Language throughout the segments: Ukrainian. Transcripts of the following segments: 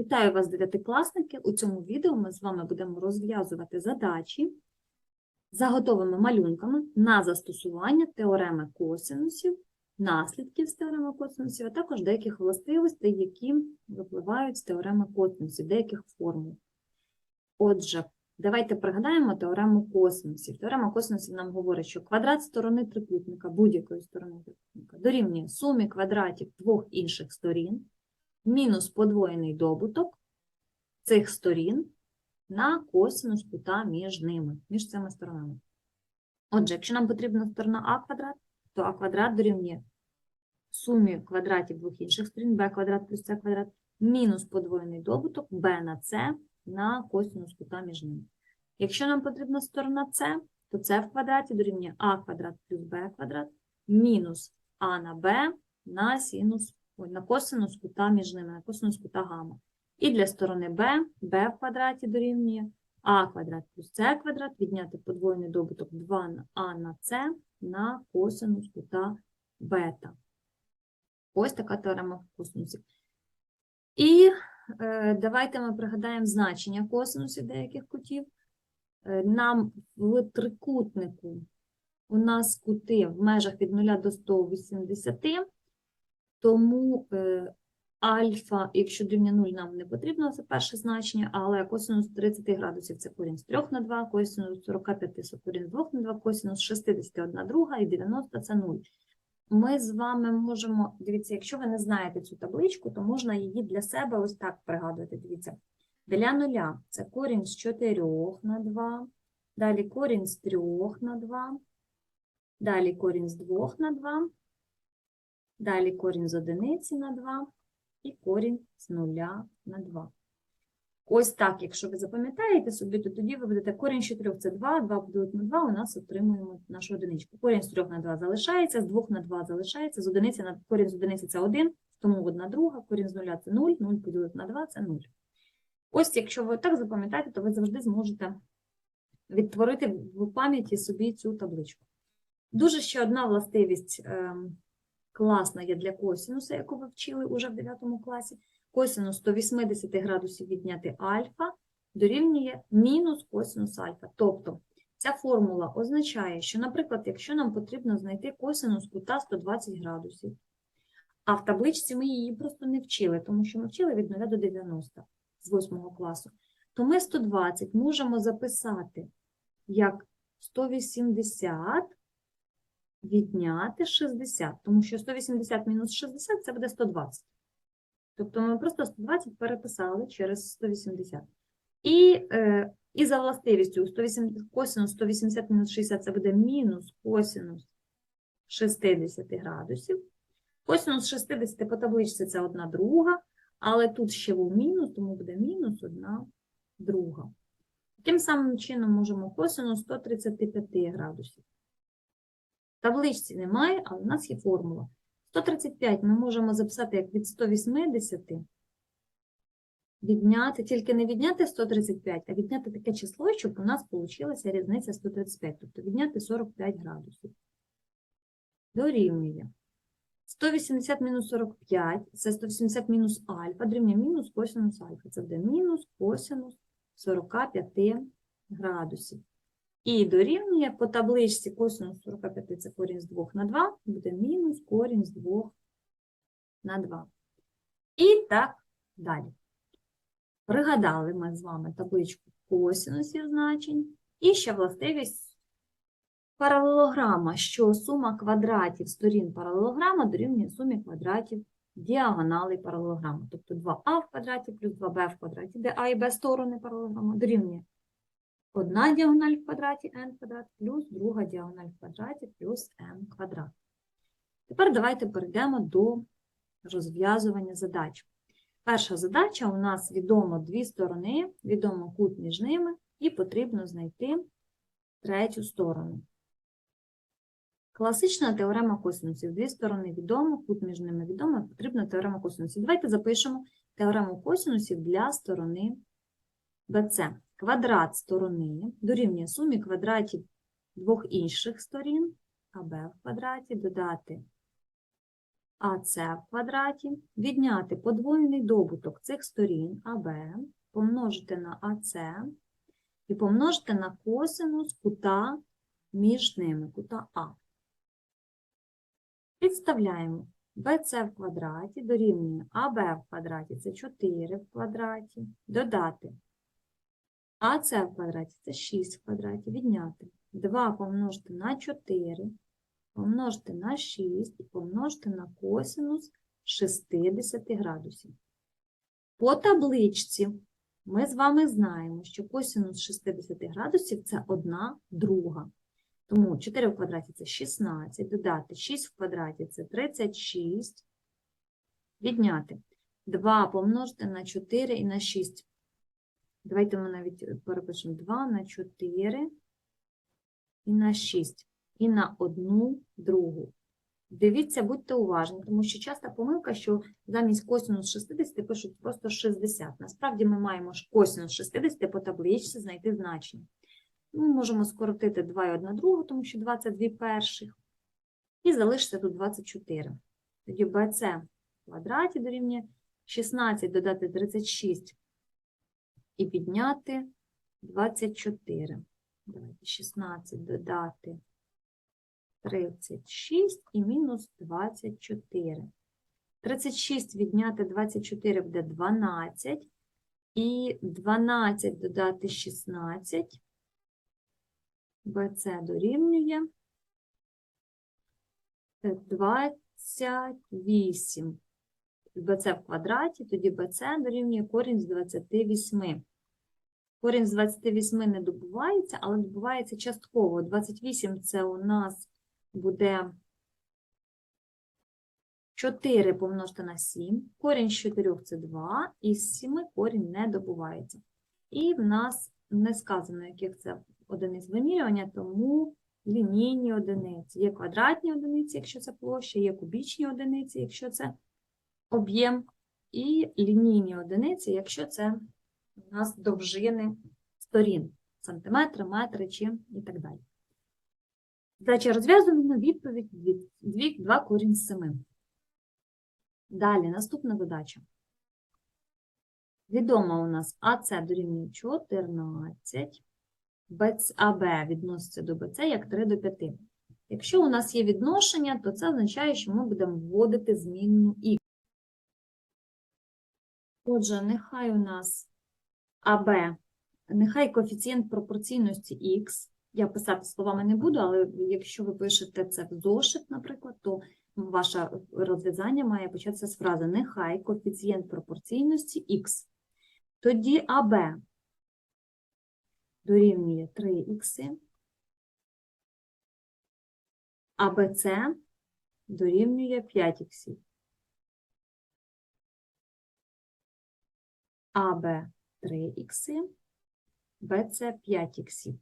Вітаю вас, дев'ятикласники! У цьому відео ми з вами будемо розв'язувати задачі за готовими малюнками на застосування теореми косинусів, наслідків з теореми косинусів, а також деяких властивостей, які випливають з теореми косинусів, деяких формул. Отже, давайте пригадаємо теорему косинусів. Теорема косинусів нам говорить, що квадрат сторони трикутника, будь-якої сторони трикутника, дорівнює сумі квадратів двох інших сторін, мінус подвоєний добуток цих сторін на косинус кута між ними, між цими сторонами. Отже, якщо нам потрібна сторона а квадрат, то а квадрат дорівнює сумі квадратів двох інших сторін, b квадрат плюс c квадрат, мінус подвоєний добуток b на c на косинус кута між ними. Якщо нам потрібна сторона c, то c в квадраті дорівнює а квадрат плюс b квадрат, мінус а на b на синус на косинус кута між ними, на косинус кута гамма. І для сторони b, b в квадраті дорівнює а квадрат плюс c квадрат, відняти подвоєний добуток 2 на а на c на косинус кута бета. Ось така теорема косинусів. І е, давайте ми пригадаємо значення косинусів деяких кутів. Е, нам в трикутнику у нас кути в межах від 0 до 180, тому е, альфа, якщо дорівнює 0, нам не потрібно, це перше значення, але косинус 30 градусів це корінь з 3 на 2, косинус 45 це корінь з 2 на 2, косинус 60 1 друга і 90 це 0. Ми з вами можемо, дивіться, якщо ви не знаєте цю табличку, то можна її для себе ось так пригадувати. Дивіться, для нуля це корінь з 4 на 2, далі корінь з 3 на 2, далі корінь з 2 на 2, далі корінь з одиниці на 2 і корінь з нуля на 2. Ось так, якщо ви запам'ятаєте собі, то тоді ви будете корінь з 4 – це 2, 2 поділити на 2, у нас отримуємо нашу одиничку. Корінь з 3 на 2 залишається, з 2 на 2 залишається, з одиниці на корінь з одиниці це 1, тому 1 друга, корінь з нуля це 0, 0 поділити на 2 це 0. Ось, якщо ви так запам'ятаєте, то ви завжди зможете відтворити в пам'яті собі цю табличку. Дуже ще одна властивість ем, класна є для косинуса, яку ви вчили уже в 9 класі. Косинус 180 градусів відняти альфа дорівнює мінус косинус альфа. Тобто ця формула означає, що, наприклад, якщо нам потрібно знайти косинус кута 120 градусів, а в табличці ми її просто не вчили, тому що ми вчили від 0 до 90 з 8 класу, то ми 120 можемо записати як 180 відняти 60, тому що 180 мінус 60 це буде 120. Тобто ми просто 120 переписали через 180. І, е, і за властивістю 180, косинус 180 мінус 60 це буде мінус косинус 60 градусів. Косинус 60 по табличці це 1 друга, але тут ще був мінус, тому буде мінус 1 друга. Таким самим чином можемо косинус 135 градусів. Табличці немає, але в нас є формула. 135 ми можемо записати як від 180, відняти, тільки не відняти 135, а відняти таке число, щоб у нас вийшла різниця 135, тобто відняти 45 градусів. Дорівнює. 180 мінус 45, це 180 мінус альфа, дорівнює мінус косинус альфа. Це буде мінус косинус 45 градусів. І дорівнює по табличці косинус 45 це корінь з 2 на 2, буде мінус корінь з 2 на 2. І так далі. Пригадали ми з вами табличку косинусів значень. І ще властивість паралелограма, що сума квадратів сторін паралелограма дорівнює сумі квадратів діагоналей паралелограма. Тобто 2а в квадраті плюс 2b в квадраті, де а і b сторони паралелограма дорівнює одна діагональ в квадраті n квадрат плюс друга діагональ в квадраті плюс m квадрат. Тепер давайте перейдемо до розв'язування задач. Перша задача у нас відомо дві сторони, відомо кут між ними, і потрібно знайти третю сторону. Класична теорема косинусів. Дві сторони відомо, кут між ними відомо, потрібна теорема косинусів. Давайте запишемо теорему косинусів для сторони BC. Квадрат сторони дорівнює сумі квадратів двох інших сторін, АБ в квадраті, додати АС в квадраті, відняти подвоєний добуток цих сторін АБ, помножити на АС і помножити на косинус кута між ними, кута А. Підставляємо BC в квадраті дорівнює АБ в квадраті це 4 в квадраті, додати АС в квадраті це 6 в квадраті, відняти 2 помножити на 4, помножити на 6 і помножити на косинус 60 градусів. По табличці ми з вами знаємо, що косинус 60 градусів це 1 друга. Тому 4 в квадраті це 16, додати 6 в квадраті це 36, відняти 2 помножити на 4 і на 6. Давайте ми навіть перепишемо 2 на 4 і на 6, і на 1 другу. Дивіться, будьте уважні, тому що часто помилка, що замість косинус 60 пишуть просто 60. Насправді ми маємо косинус 60 по табличці знайти значення. Ми можемо скоротити 2 і 1 другу, тому що 22 перших. І залишиться тут 24. Тоді BC в квадраті дорівнює 16 додати 36 і підняти 24. Давайте 16 додати 36 і мінус 24. 36 відняти 24 буде 12. І 12 додати 16. BC дорівнює 28. BC в квадраті, тоді BC дорівнює корінь з 28. Корінь з 28 не добувається, але добувається частково. 28 це у нас буде 4 помножити на 7. Корінь з 4 це 2, і з 7 корінь не добувається. І в нас не сказано, яких це одиниць вимірювання, тому лінійні одиниці. Є квадратні одиниці, якщо це площа, є кубічні одиниці, якщо це об'єм, і лінійні одиниці, якщо це у нас довжини сторін, сантиметри, метри чи і так далі. Задача розв'язана, відповідь 2, 2 корінь з 7. Далі, наступна задача. Відомо у нас АС дорівнює 14, БЦ АБ відноситься до БЦ як 3 до 5. Якщо у нас є відношення, то це означає, що ми будемо вводити змінну Х. Отже, нехай у нас АБ, нехай коефіцієнт пропорційності Х, я писати словами не буду, але якщо ви пишете це в зошит, наприклад, то ваше розв'язання має початися з фрази нехай коефіцієнт пропорційності Х. Тоді АБ дорівнює 3х, а БЦ дорівнює 5х. АБ 3х, БЦ 5х.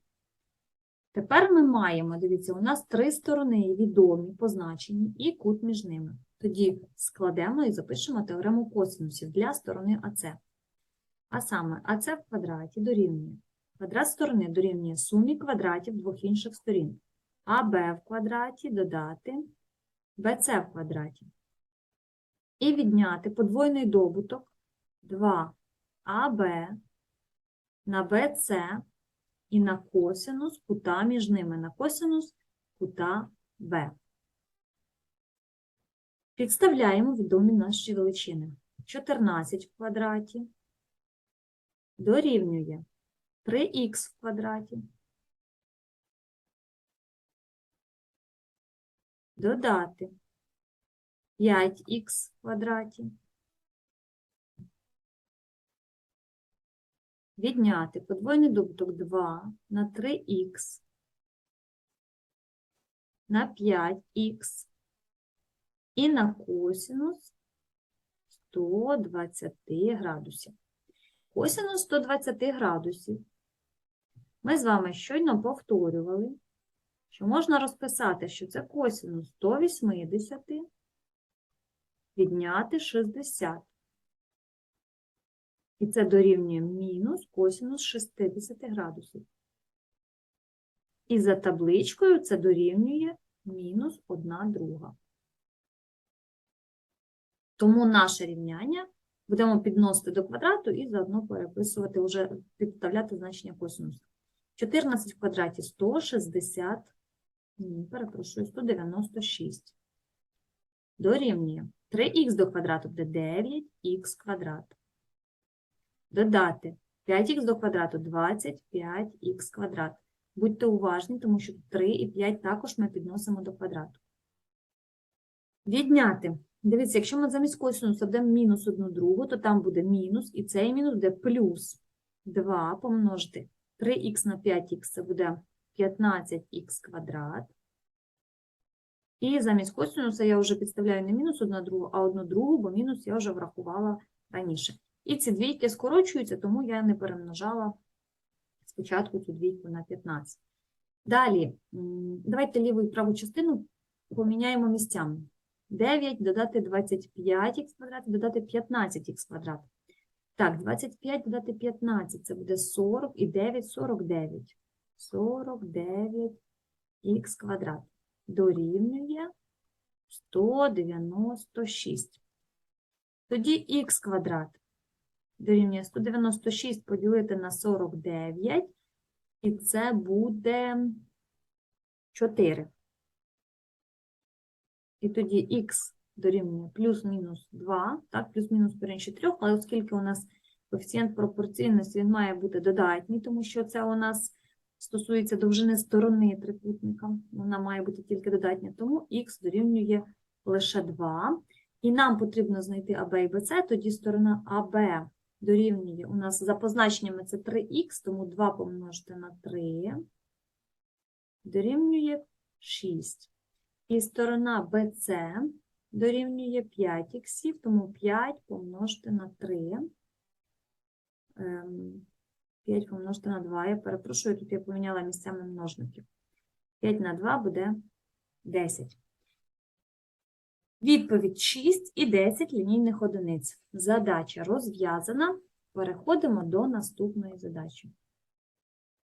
Тепер ми маємо, дивіться, у нас три сторони відомі, позначені, і кут між ними. Тоді складемо і запишемо теорему косинусів для сторони АЦ. А саме АЦ в квадраті дорівнює. Квадрат сторони дорівнює сумі квадратів двох інших сторін. АБ в квадраті додати БЦ в квадраті. І відняти подвойний добуток 2АБ на БЦ і на косинус кута між ними, на косинус кута Б. Підставляємо відомі наші величини. 14 в квадраті дорівнює 3х в квадраті. Додати 5х в квадраті. Відняти подвойний добуток 2 на 3х на 5х і на косинус 120 градусів. Косинус 120 градусів ми з вами щойно повторювали, що можна розписати, що це косинус 180 відняти 60. І це дорівнює мінус косинус 60 градусів. І за табличкою це дорівнює мінус 1 друга. Тому наше рівняння будемо підносити до квадрату і заодно переписувати, вже підставляти значення косинусу. 14 в квадраті 160, ні, перепрошую, 196. Дорівнює 3х до квадрату буде 9х квадрат. Додати 5х до квадрату 25х квадрат. Будьте уважні, тому що 3 і 5 також ми підносимо до квадрату. Відняти. Дивіться, якщо ми замість косинуса вдаємо мінус 1 другу, то там буде мінус, і цей мінус буде плюс 2 помножити 3х на 5х, це буде 15х квадрат. І замість косинуса я вже підставляю не мінус 1 другу, а 1 другу, бо мінус я вже врахувала раніше. І ці двійки скорочуються, тому я не перемножала спочатку цю двійку на 15. Далі, давайте ліву і праву частину поміняємо місцями. 9 додати 25х квадрат, додати 15х квадрат. Так, 25 додати 15, це буде 40 і 9 – 49. 49х квадрат дорівнює 196. Тоді х квадрат дорівнює 196 поділити на 49, і це буде 4. І тоді х дорівнює плюс-мінус 2, так, плюс-мінус перенше 3, але оскільки у нас коефіцієнт пропорційності, він має бути додатній, тому що це у нас стосується довжини сторони трикутника, вона має бути тільки додатня, тому х дорівнює лише 2. І нам потрібно знайти АБ і БЦ, тоді сторона АБ дорівнює, у нас за позначеннями це 3х, тому 2 помножити на 3 дорівнює 6. І сторона BC дорівнює 5 іксів, тому 5 помножити на 3. 5 помножити на 2. Я перепрошую, тут я поміняла місцями множників. 5 на 2 буде 10. Відповідь 6 і 10 лінійних одиниць. Задача розв'язана. Переходимо до наступної задачі.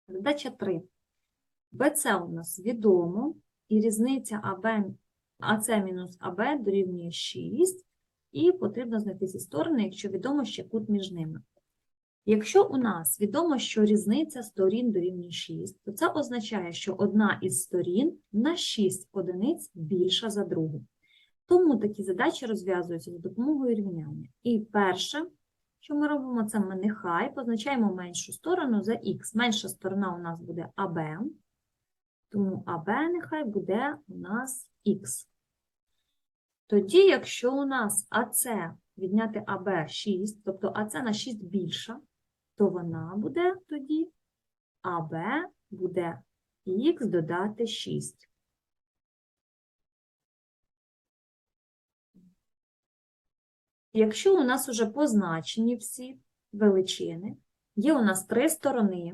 Задача 3. БЦ у нас відомо, і різниця АБ, АЦ мінус АБ дорівнює 6, і потрібно знайти ці сторони, якщо відомо ще кут між ними. Якщо у нас відомо, що різниця сторін дорівнює 6, то це означає, що одна із сторін на 6 одиниць більша за другу. Тому такі задачі розв'язуються за допомогою рівняння. І перше, що ми робимо, це ми нехай позначаємо меншу сторону за х. Менша сторона у нас буде АБ, тому АБ нехай буде у нас х. Тоді, якщо у нас АС відняти АБ 6, тобто АС на 6 більша, то вона буде тоді АБ буде х додати 6. Якщо у нас вже позначені всі величини, є у нас три сторони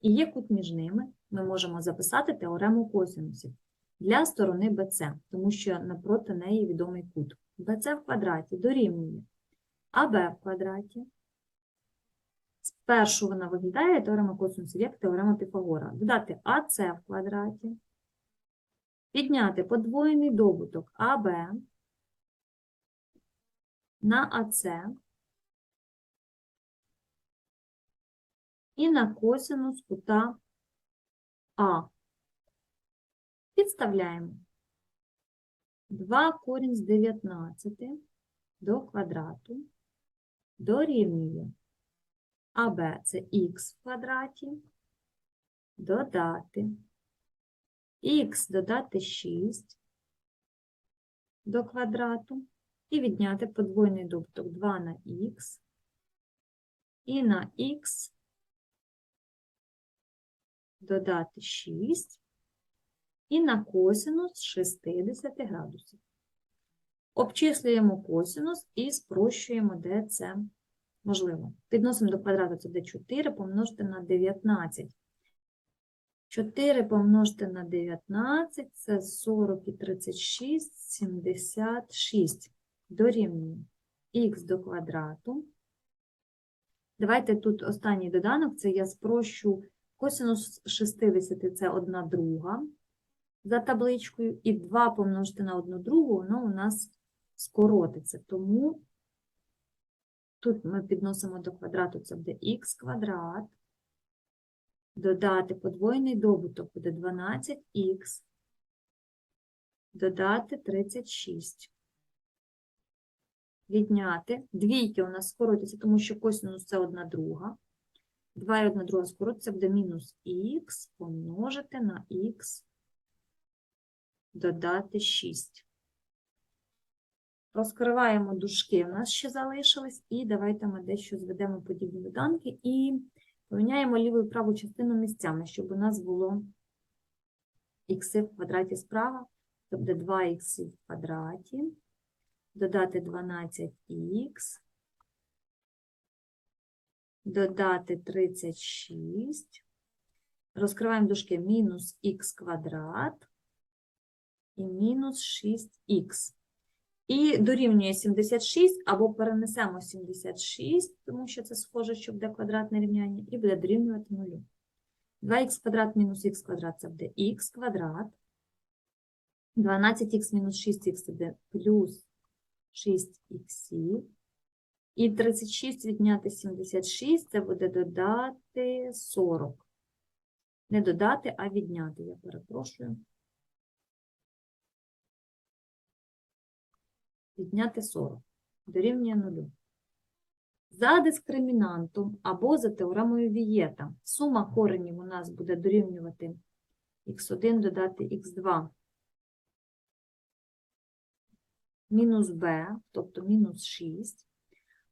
і є кут між ними, ми можемо записати теорему косинусів для сторони BC, тому що напроти неї відомий кут. BC в квадраті дорівнює АБ в квадраті. Спершу вона виглядає теорема косинусів як теорема Піфагора. Додати АС в квадраті, підняти подвоєний добуток АБ на АС і на косинус кута А. Підставляємо. 2 корінь з 19 до квадрату дорівнює АБ це х в квадраті, додати. Х додати 6 до квадрату і відняти подвойний добуток 2 на х і на х додати 6 і на косинус 60 градусів. Обчислюємо косинус і спрощуємо, де це можливо. Підносимо до квадрату, це буде 4 помножити на 19. 4 помножити на 19 – це 40 і 36, 76. Дорівнює х до квадрату. Давайте тут останній доданок, це я спрощу косинус 60 – це 1 друга за табличкою, і 2 помножити на 1 другу, воно у нас скоротиться. Тому тут ми підносимо до квадрату, це буде х квадрат. Додати подвоєний добуток буде 12х. Додати 36. Відняти. Двійки у нас скоротяться, тому що косинус це одна друга. 2 і 1 друга скоротиться, буде мінус х помножити на х додати 6. Розкриваємо дужки, у нас ще залишились, і давайте ми дещо зведемо подібні доданки і поміняємо ліву і праву частину місцями, щоб у нас було х в квадраті справа, буде 2х в квадраті, додати 12х, додати 36, розкриваємо дужки мінус х квадрат і мінус 6х. І дорівнює 76, або перенесемо 76, тому що це схоже, що буде квадратне рівняння, і буде дорівнювати 0. 2х квадрат мінус х квадрат це буде х квадрат. 12х мінус 6х це буде плюс 6х. І 36 відняти 76 це буде додати 40. Не додати, а відняти, я перепрошую. Відняти 40. Дорівнює 0. За дискримінантом або за теоремою Вієта сума коренів у нас буде дорівнювати х1 додати х2 мінус b, тобто мінус 6.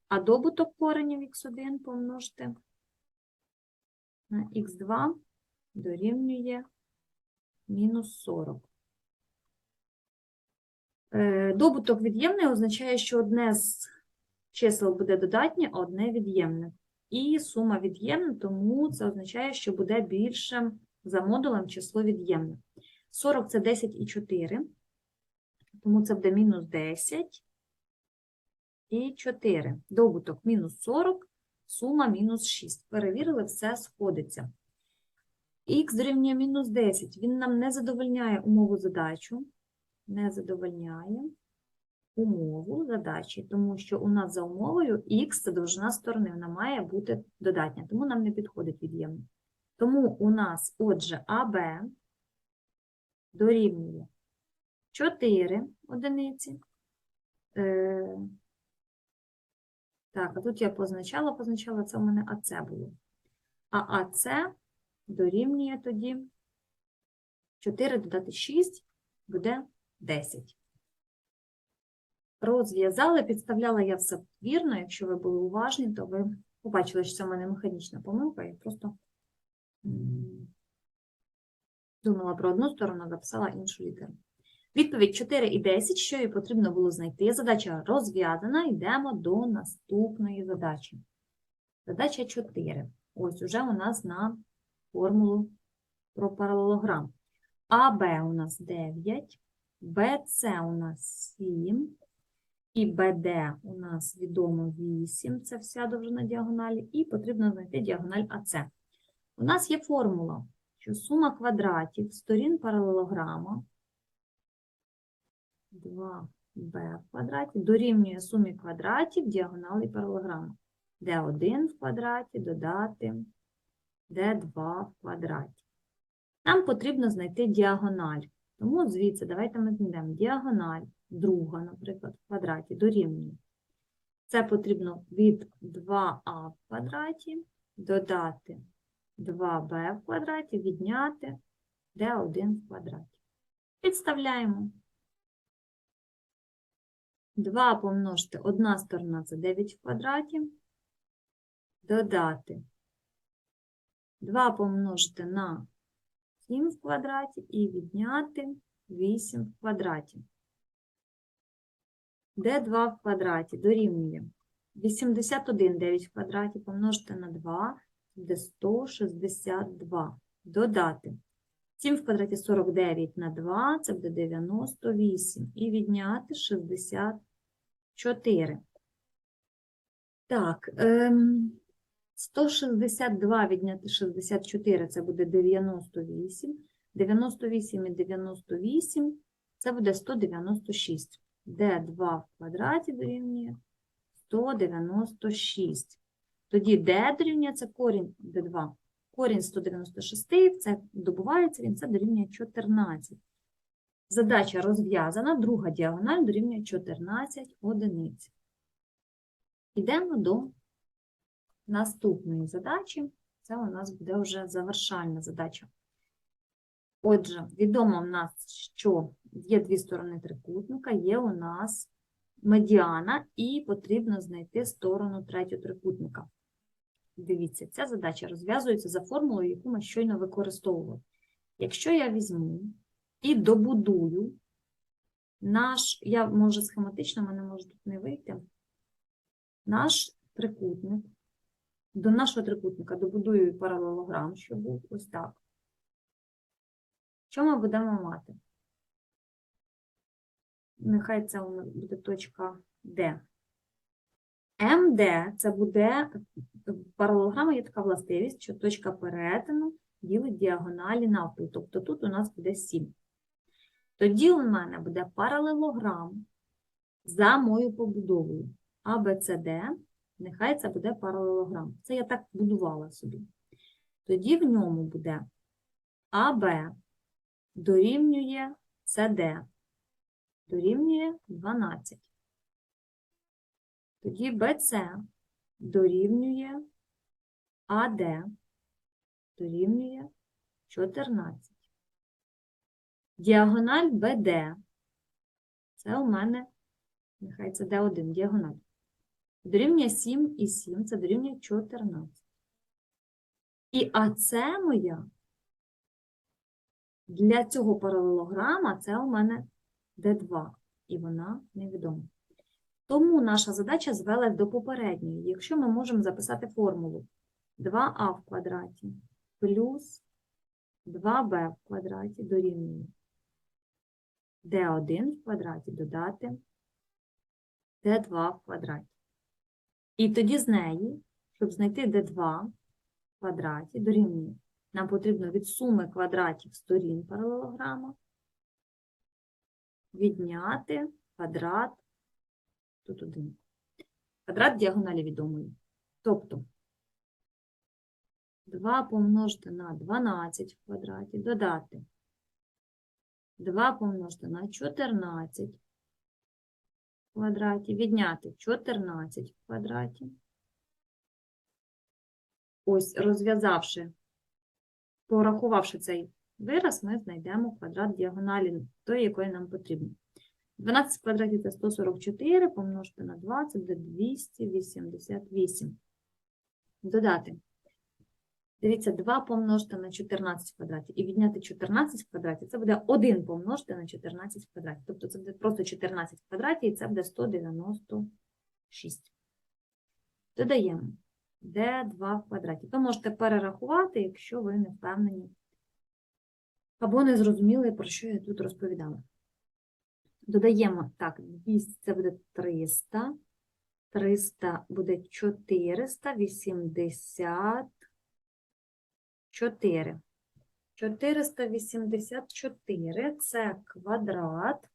А добуток коренів х1 помножити на х2 дорівнює мінус 40. Е, Добуток від'ємний означає, що одне з чисел буде додатнє, а одне від'ємне. І сума від'ємна, тому це означає, що буде більше за модулем число від'ємне. 40 – це 10 і 4, тому це буде мінус 10 і 4. Добуток мінус 40, сума мінус 6. Перевірили, все сходиться. Х дорівнює мінус 10. Він нам не задовольняє умову задачу. Не задовольняє умову задачі, тому що у нас за умовою х це довжина сторони, вона має бути додатня, тому нам не підходить від'ємно. Тому у нас, отже, АБ дорівнює 4 одиниці. Е, так, а тут я позначала, позначала, це у мене АЦ було. А АЦ дорівнює тоді 4 додати 6 буде 10. Розв'язали, підставляла я все вірно. Якщо ви були уважні, то ви побачили, що це в мене механічна помилка. Я просто думала про одну сторону, записала іншу літеру. Відповідь 4 і 10, що їй потрібно було знайти. Задача розв'язана, йдемо до наступної задачі. Задача 4. Ось уже у нас на формулу про паралелограм. АБ у нас 9, БЦ у нас 7, і БД у нас відомо 8, це вся довжина діагоналі, і потрібно знайти діагональ АЦ. У нас є формула, що сума квадратів сторін паралелограма 2b в квадраті дорівнює сумі квадратів діагоналей паралелограма. d1 в квадраті додати d2 в квадраті. Нам потрібно знайти діагональ. Тому звідси давайте ми знайдемо діагональ друга, наприклад, в квадраті дорівнює. Це потрібно від 2а в квадраті додати 2b в квадраті, відняти d1 в квадраті. Підставляємо. 2 помножити, одна сторона це 9 в квадраті, додати 2 помножити на 7 в квадраті і відняти 8 в квадраті. d2 в квадраті дорівнює 81 9 в квадраті помножити на 2 буде 162. Додати 7 в квадраті 49 на 2, це буде 98. І відняти 64. Так, ем, 162 відняти 64 це буде 98. 98 і 98 це буде 196. d2 в квадраті дорівнює 196. Тоді d дорівнює це корінь d2. Корінь 196, це добувається він, це дорівнює 14. Задача розв'язана, друга діагональ дорівнює 14 одиниць. Йдемо до наступної задачі. Це у нас буде вже завершальна задача. Отже, відомо в нас, що є дві сторони трикутника, є у нас медіана, і потрібно знайти сторону третього трикутника. Дивіться, ця задача розв'язується за формулою, яку ми щойно використовували. Якщо я візьму і добудую наш, я може схематично, мене може тут не вийти, наш трикутник, до нашого трикутника добудую паралелограм, що був ось так. Що ми будемо мати? Нехай це буде точка D. МД це буде в паралелограмі є така властивість, що точка перетину ділить діагоналі навпіл. Тобто тут у нас буде 7. Тоді у мене буде паралелограм за мою побудовою. ABCD, нехай це буде паралелограм. Це я так будувала собі. Тоді в ньому буде АБ дорівнює CD, дорівнює 12. Тоді BC дорівнює АД, дорівнює 14. Діагональ BD, це у мене, нехай це D1, діагональ. Дорівнює 7 і 7, це дорівнює 14. І АЦ моя для цього паралелограма це у мене D2, і вона невідома. Тому наша задача звелась до попередньої. Якщо ми можемо записати формулу 2а в квадраті плюс 2b в квадраті дорівнює d1 в квадраті додати d2 в квадраті. І тоді з неї, щоб знайти d2 в квадраті дорівнює, нам потрібно від суми квадратів сторін паралелограма відняти квадрат тут один. Квадрат діагоналі відомий. Тобто 2 помножити на 12 в квадраті, додати 2 помножити на 14 в квадраті, відняти 14 в квадраті. Ось, розв'язавши, порахувавши цей вираз, ми знайдемо квадрат діагоналі той, якої нам потрібно. 12 квадратів це 144, помножити на 2, це буде 288. Додати. Дивіться, 2 помножити на 14 квадратів і відняти 14 квадратів, це буде 1 помножити на 14 квадратів. Тобто це буде просто 14 квадратів, і це буде 196. Додаємо d2 в квадраті. Ви можете перерахувати, якщо ви не впевнені або не зрозуміли, про що я тут розповідала. Додаємо, так, 200 це буде 300, 300 буде 484. 484 це квадрат.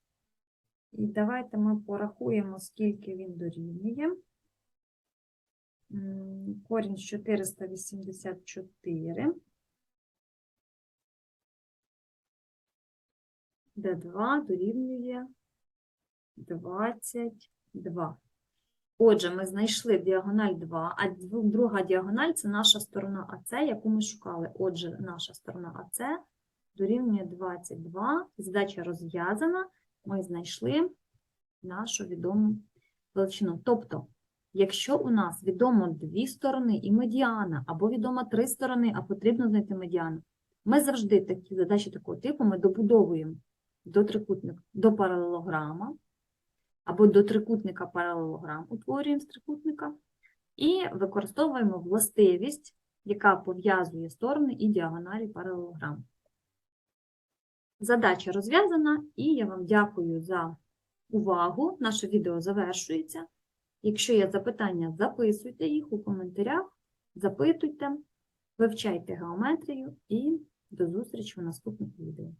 І давайте ми порахуємо, скільки він дорівнює. Корінь з 484. Д2 дорівнює 22. Отже, ми знайшли діагональ 2, а друга діагональ це наша сторона АЦ, яку ми шукали. Отже, наша сторона АЦ дорівнює 22. Задача розв'язана. Ми знайшли нашу відому величину. Тобто, якщо у нас відомо дві сторони і медіана, або відомо три сторони, а потрібно знайти медіану, ми завжди такі задачі такого типу ми добудовуємо до трикутника, до паралелограма, або до трикутника паралелограм утворюємо з трикутника, і використовуємо властивість, яка пов'язує сторони і діагоналі паралелограму. Задача розв'язана, і я вам дякую за увагу. Наше відео завершується. Якщо є запитання, записуйте їх у коментарях, запитуйте, вивчайте геометрію і до зустрічі в наступних відео.